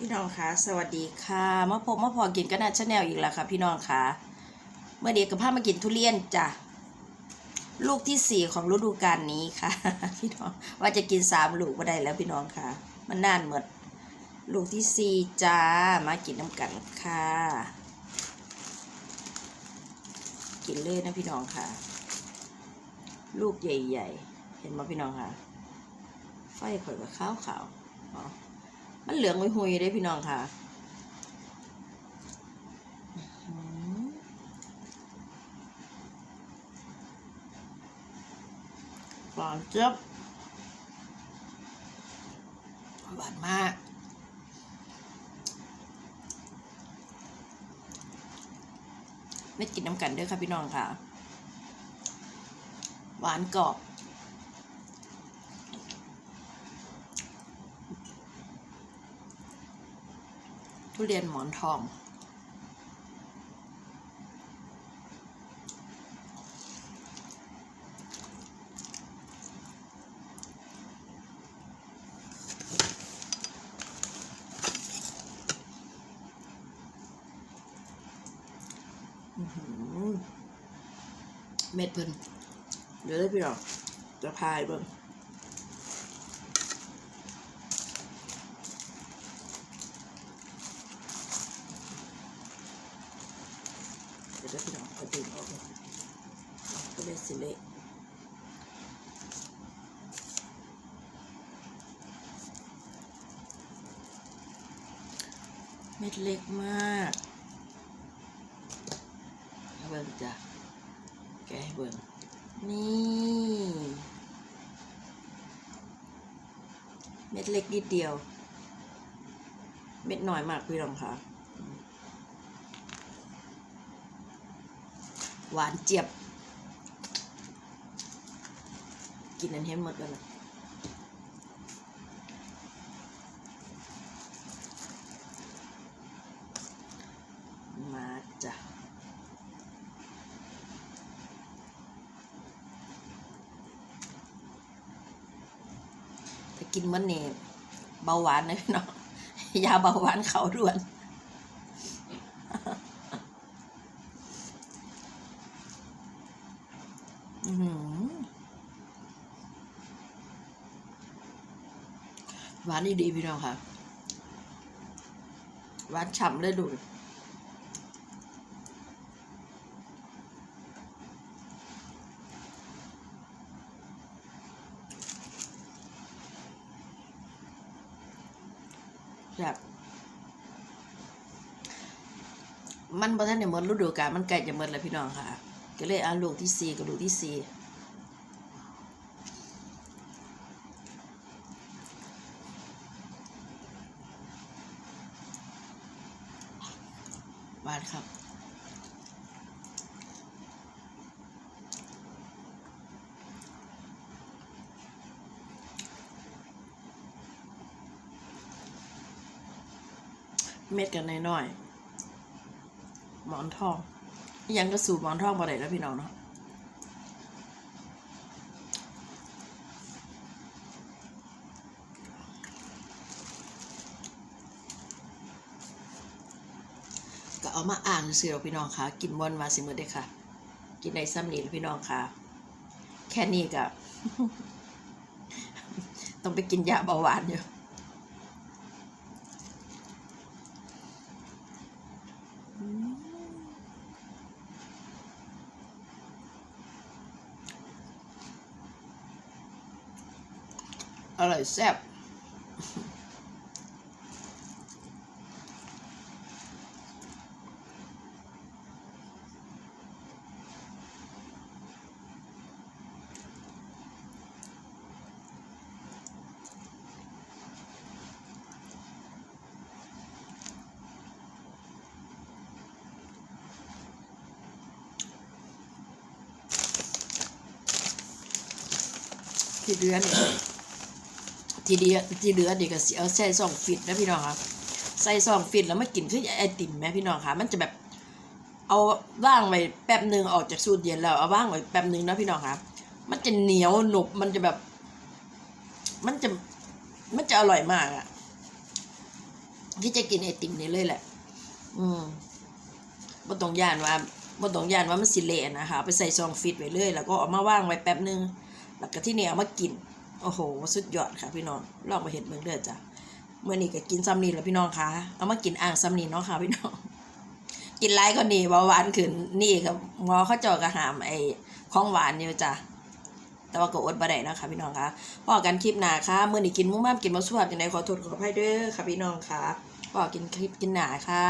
พี่น้องคะสวัสดีค่ะมาพบมาพอกินกันนะชาแนลอีกแล้วค่ะ พี่น้องคะเมื่อเด็กกับพามากินทุเรียนจ้ะลูกที่สี่ของฤดูกาลนี้ค่ะ พี่น้องว่าจะกินสามลูกก็ได้แล้วพี่น้องค่ะ มันนานหมด ลูกที่สี่จ้ามากินน้ำกันค่ะ กินเลยนะพี่น้องค่ะ ลูกใหญ่ๆ เห็นไหมพี่น้องค่ะไฟข่อยกับขาวขาวอ๋อ มันเหลืองหุยๆได้พี่น้องค่ะหวานเจี๊ยบหวานมากไม่กินน้ำกันด้วยค่ะพี่น้องค่ะ หวานกรอบ ทุเรียนหมอนทอง เม็ดเพิ่นเดี๋ยวได้พี่น้อจะพายเบิ่ง เดี๋ยวได้พี่น้องเอาดึงออกเลยก็เลยสิเละเม็ดเล็กมากเบิ่งจ้ะแกให้เบิ่งนี่เม็ดเล็กนิดเดียว เม็ดน้อยมากพี่รองค่ะ หวานเจี๊ยบ กินอันเห็นหมดแล้วนะมาจ้ะถ้ากินมันเนี่เบาหวานนะพี่น้องยาเบาหวานเขาด่วน อื้อ หวานนี่ดีพี่น้องค่ะ หวานฉ่ำเลยดูแบบมันบ่ทันได้หมดฤดูกาลมันใกล้จะหมดแล้วพี่น้องค่ะ ก็เลยเอาลูกที่สี่กับลูกที่สี่วานครับเม็ดกันน้อยๆหมอนทอง ยังก็สูบหมอนทองมาได้แล้วพี่น้องเนาะก็เอามาอ่างเสือพี่น้องค่ะ กินบอนมาสิมือได้อค่ะ กินในซ้ำนี่พี่น้องค่ะ แค่นี้ก็ต้องไปกินยาเบาหวานอยู่ อร่อยแซ่บที่เดือน ทีเดียวที่เหลือเด็กก็สิเอาใส่ซองฟิตนะพี่น้องครับใส่ซองฟิตแล้วมากินคือไอติมแม่พี่น้องค่ะ มันจะแบบเอาว่างไว้แป๊บหนึ่งออกจากสูตรเย็นแล้วเอาว่างไว้แป๊บหนึ่งนะพี่น้องครับมันจะเหนียวหนุบมันจะแบบ มันจะมันจะอร่อยมากอะที่จะกินไอติมนี่เลยแหละ อืมบ่ต้องย่านว่าบ่ต้องย่านว่ามันสิเละนะคะไปใส่ซองฟิตไว้เลย แล้วก็เอามาว่างไว้แป๊บนึง แล้วก็ที่เนี่เอามากิน โอ้โห สุดยอดค่ะพี่น้อง ลองมาเห็ดเบิ่งเด้อจ้ะเมื่อนี้ก็กินซ้ำนี่แล้วพี่น้องคะเอามากินอ่างซ้ำนี่เนาะค่ะพี่น้อง กินไรก็นี่เบาหวานขึ้นนี่ครับหมอเขาเจอกระหามไอ้ของหวานอยู่จ้ะแต่ว่าก็อดบ่ได้นะคะพี่น้องคะพอกันคลิปหนาค่ะเมื่อนี้กินมุ้มามกินมาสุภาพจังไดขอโทษขออภัยเด้อค่ะพี่น้องค่ะพอกินคลิปกินหนาค่ะ